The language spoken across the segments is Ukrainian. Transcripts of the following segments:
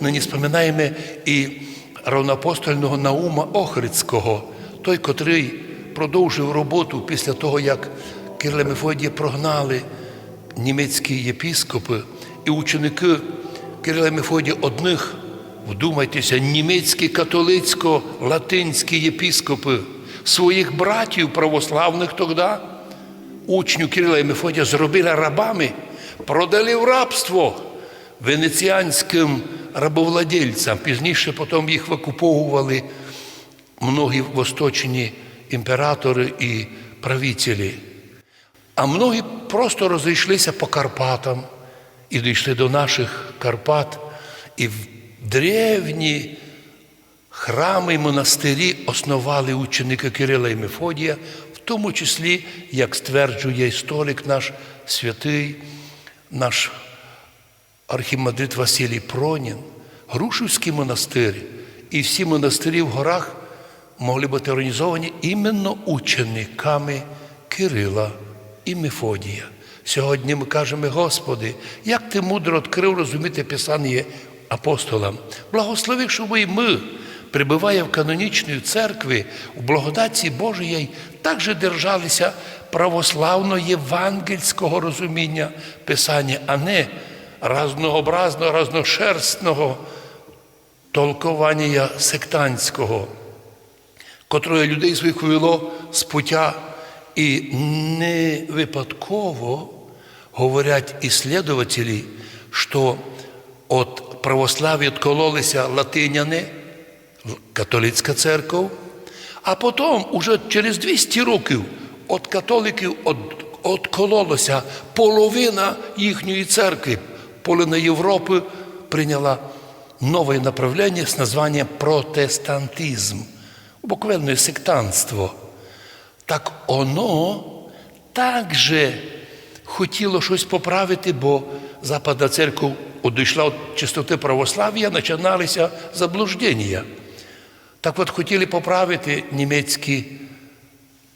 Нині споминаємо і равноапостольного Наума Охридського, той, котрий продовжив роботу після того, як Кирила Мефодія прогнали німецькі єпіскопи і ученики Кирила Мефодія одних, вдумайтеся, німецькі католицько-латинські єпіскопи своїх братів православних тоді, учню Кирила і Мефодія зробили рабами, продали в рабство венеціанським рабовладельцям. Пізніше потім їх викуповували многі восточні імператори і правителі. А многі просто розійшлися по Карпатам і дійшли до наших Карпат, і в древні храми і монастирі основали ученики Кирила і Мефодія, в тому числі, як стверджує історик наш святий, наш архімандрит Василій Пронін, Грушівський монастир і всі монастирі в горах могли бути організовані іменно учениками Кирила і Мефодія. Сьогодні ми кажемо, Господи, як ти мудро відкрив розуміти Писання апостолам. Благослови, щоб і ми, прибуває в канонічної церкви, в благодаті Божої, також держалися православно-євангельського розуміння Писання, а не разнообразного, разношерстного толковання сектантського, котре людей своїх вивело з пуття і не випадково говорять исследователи, що от православ'я відкололися латиняни, католицька церква, а потім, уже через 200 років, від католиків відкололася половина їхньої церкви. Половина Європи прийняла нове направлення з названням протестантизм, буквально сектантство. Так воно також хотіло щось поправити, бо Западна церква одійшла від чистоти православ'я, починалися заблуждення. Так от хотіли поправити німецькі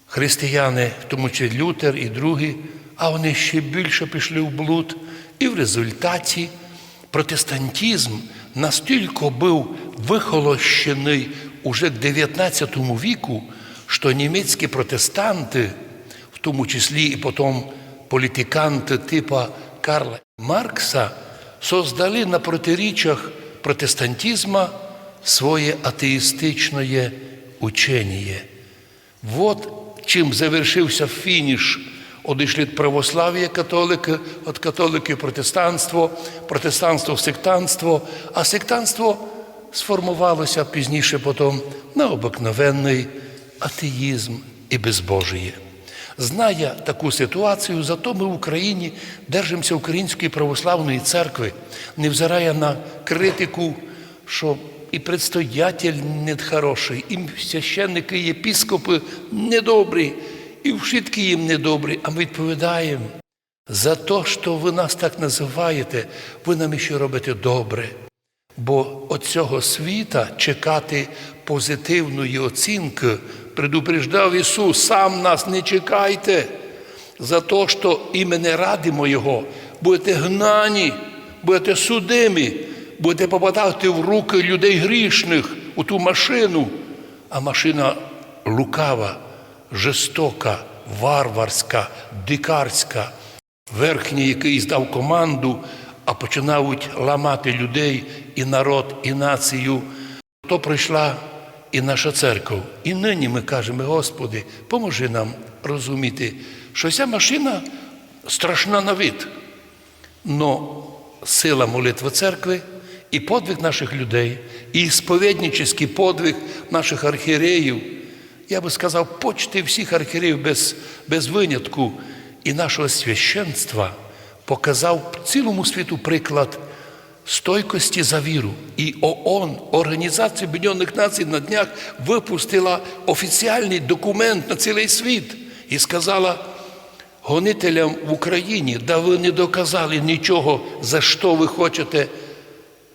християни, в тому числі Лютер і другі, а вони ще більше пішли в блуд. І в результаті протестантизм настільки був вихолощений уже к 19 віку, що німецькі протестанти, в тому числі і потім політиканти типа Карла Маркса, создали на протиріччях протестантизма своє атеїстичне учення. Вот чим завершився фініш одійшли від православ'я католики, від католиків протестанство, протестанство сектанство, а сектанство сформувалося пізніше потім на обикновенний атеїзм і безбожіє. Знає таку ситуацію, зато ми в Україні держимося Української православної церкви, невзирає на критику, що і предстоятель не хороший, і священники, і єпіскопи недобрі, і вшитки їм недобрі, а ми відповідаємо за те, що ви нас так називаєте, ви нам ще робите добре. Бо от цього світа чекати позитивної оцінки предупреждав Ісус, сам нас не чекайте за те, що імені ради Моєго будете гнані, будете судимі, будете попадати в руки людей грішних у ту машину, а машина лукава, жорстока, варварська, дикарська, верхній, який здав команду, а починають ламати людей і народ, і націю. То прийшла і наша церква. І нині ми кажемо, Господи, поможи нам розуміти, що ця машина страшна на вид. Но сила молитви церкви і подвиг наших людей, і сповіднический подвиг наших архієреїв, я би сказав, почти всіх архієреїв без, без винятку і нашого священства показав цілому світу приклад стойкості за віру. І ООН, Організація Об'єднаних Націй на днях випустила офіціальний документ на цілий світ і сказала гонителям в Україні, да ви не доказали нічого, за що ви хочете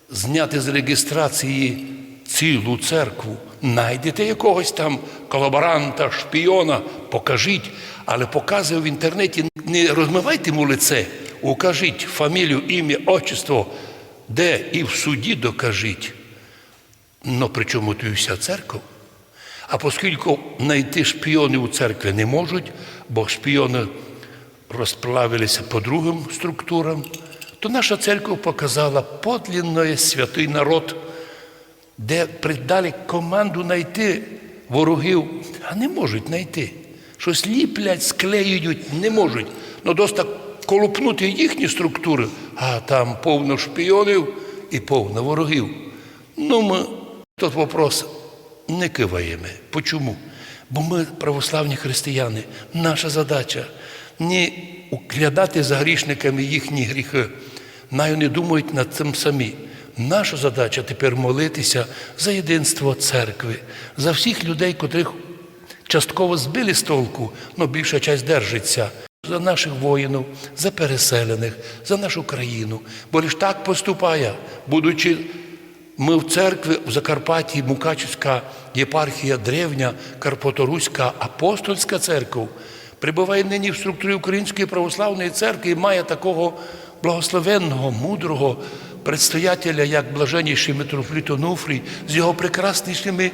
зняти з реєстрації цілу церкву. Найдете якогось там колаборанта, шпіона, покажіть, але показує в інтернеті, не розмивайте йому лице, укажіть фамілію, ім'я, отчество, де і в суді докажіть, но при чому тут вся церква? А оскільки знайти шпіонів у церкві не можуть, бо шпіони розплавилися по другим структурам, то наша церква показала подлинний святий народ, де придали команду знайти ворогів, а не можуть знайти. Щось ліплять, склеюють, не можуть. Ну, досить колупнути їхні структури, а там повно шпіонів і повно ворогів. Ну, ми тут вопрос не киваємо. Почому? Бо ми православні християни. Наша задача не углядати за грішниками їхні гріхи. Най не думають над цим самі. Наша задача тепер молитися за єдинство церкви, за всіх людей, котрих частково збили з толку, але більша часть держиться. За наших воїнів, за переселених, за нашу країну. Бо лиш так поступає, будучи ми в церкві в Закарпатті, Мукачівська єпархія древня, Карпаторуська апостольська церква, прибуває нині в структурі Української православної церкви і має такого благословенного, мудрого предстоятеля, як блаженніший митрополит Онуфрій, з його прекраснішими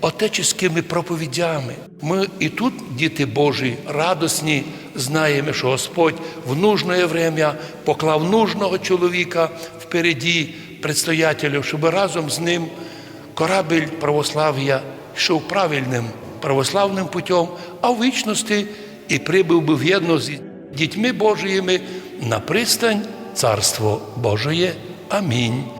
отеческими проповідями. Ми і тут, діти Божі, радосні, знаємо, що Господь в нужне время поклав нужного чоловіка впереді предстоятелю, щоб разом з ним корабель православ'я йшов правильним православним путем, а в вічності і прибув би в'єдно з дітьми Божіїми на пристань Царство Божоє. Амінь.